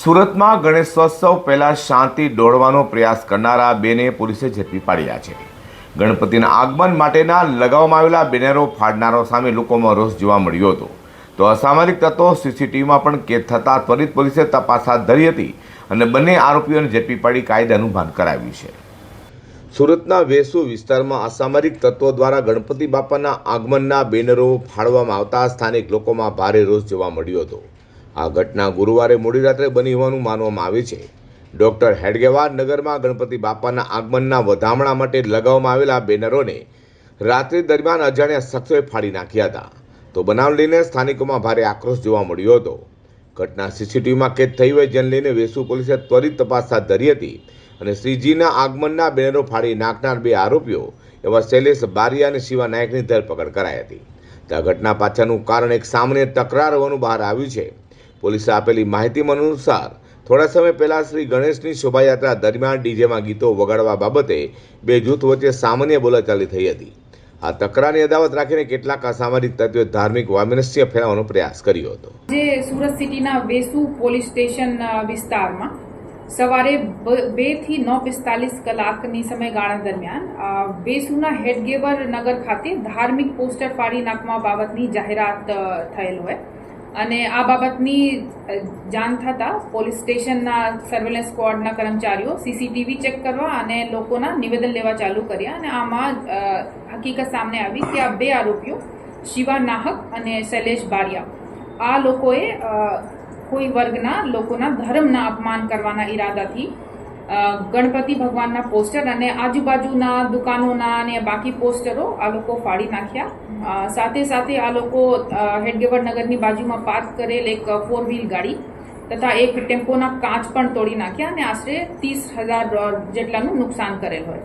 સુરતમાં ગણેશોત્સવ પહેલાં શાંતિ દોડવાનો પ્રયાસ કરનારા બેને પોલીસે ઝડપી પાડ્યા છે. ગણપતિના આગમન માટેના લગાવવામાં આવેલા બેનરો ફાડનારો સામે લોકોમાં રોષ જોવા મળ્યો હતો. તો અસામાજિક તત્વો સીસીટીવીમાં પણ કેદ થતાં ત્વરિત પોલીસે તપાસ હાથ ધરી હતી અને બંને આરોપીઓને ઝડપી પાડી કાયદાનું ભાન કરાવ્યું છે. સુરતના વેસુ વિસ્તારમાં અસામાજિક તત્વો દ્વારા ગણપતિ બાપાના આગમનના બેનરો ફાડવામાં આવતા સ્થાનિક લોકોમાં ભારે રોષ જોવા મળ્યો હતો. આ ઘટના ગુરુવારે મોડી રાત્રે બની હોવાનું માનવામાં આવે છે. ડોક્ટર હેડગેવાર નગરમાં ગણપતિ બાપાના આગમનના વધામણા માટે લગાવવામાં આવેલા બેનરોને રાત્રિ દરમિયાન અજાણ્યા શખ્સોએ ફાડી નાખ્યા હતા. તો બનાવ લઈને સ્થાનિકોમાં ભારે આક્રોશ જોવા મળ્યો હતો. ઘટના સીસીટીવીમાં કેદ થઈ હોય જેને લઈને વેસુ પોલીસે ત્વરિત તપાસ હાથ ધરી હતી અને શ્રીજીના આગમનના બેનરો ફાડી નાખનાર બે આરોપીઓ એવા શૈલેષ બારિયા અને શિવા નાયકની ધરપકડ કરાઈ હતી. ત્યાં ઘટના પાછળનું કારણ એક સામાન્ય તકરાર હોવાનું બહાર આવ્યું છે. પોલીસે આપેલી માહિતી અનુસાર, થોડા સમય પહેલા શ્રી ગણેશની શોભાયાત્રા દરમિયાન ડીજેમાં ગીતો વગાડવા બાબતે બે જૂથ વચ્ચે સામાન્ય બોલાચાલી થઈ હતી. આ તકરારની અદાવત રાખીને કેટલાક અસામાજિક તત્વોએ ધાર્મિક વામનસ્ય ફેલાવવાનો પ્રયાસ કર્યો હતો. જે સુરત સિટીના વેસુ પોલીસ સ્ટેશન વિસ્તારમાં સવારે બેથી નવ પિસ્તાલીસ કલાકની સમયગાળા દરમિયાન વેસુના હેડગેવર નગર ખાતે ધાર્મિક પોસ્ટર ફાડી નાખવા બાબતની જાહેરાત થયેલ હોય. અને આ બાબતની જાણ થતાં પોલીસ સ્ટેશનના સર્વેલન્સ સ્ક્વોડના કર્મચારીઓ સીસીટીવી ચેક કરવા અને લોકોના નિવેદન લેવા ચાલુ કર્યા અને આમાં હકીકત સામે આવી કે આ બે આરોપીઓ શિવા નાહક અને શૈલેષ બારિયા. આ લોકોએ કોઈ વર્ગના લોકોના ધર્મના અપમાન કરવાના ઈરાદાથી ગણપતિ ભગવાનના પોસ્ટર અને આજુબાજુના દુકાનોના અને બાકી પોસ્ટરો આ લોકો ફાડી નાખ્યા. સાથે સાથે આ લોકો હેડગેવર નગરની બાજુમાં પાર્ક કરેલ એક ફોર વ્હીલ ગાડી તથા એક ટેમ્પોના કાચ પણ તોડી નાખ્યા અને આશરે ત્રીસ હજાર જેટલાનું નુકસાન કરેલ હોય.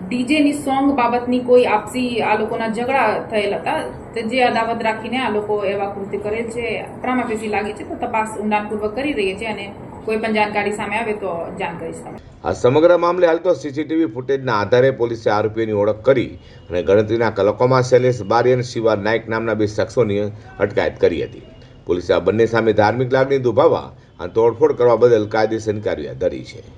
ડીજેની સોંગ બાબતની કોઈ આપસી આ લોકોના ઝઘડા થયેલ હતા, તે જે અદાવત રાખીને આ લોકો એવા કૃત્ય કરેલ છે પ્રામાપેશી લાગે છે, તો તપાસ ઊંડાણપૂર્વક કરી રહી છે અને કોઈ પણ જાણકારી સામે આવે તો જાણ કરીશ તમે આ સમગ્ર મામલે હાલ તો સીસીટીવી ફૂટેજના આધારે પોલીસે આરોપીઓની ઓળખ કરી અને ગણતરીના કલાકોમાં શૈલેષ બારી અને શિવા નાયક નામના બે શખ્સોની અટકાયત કરી હતી. પોલીસે આ બંને સામે ધાર્મિક લાગણી દુભાવવા અને તોડફોડ કરવા બદલ કાયદેસરની કાર્યવાહી ધરી છે.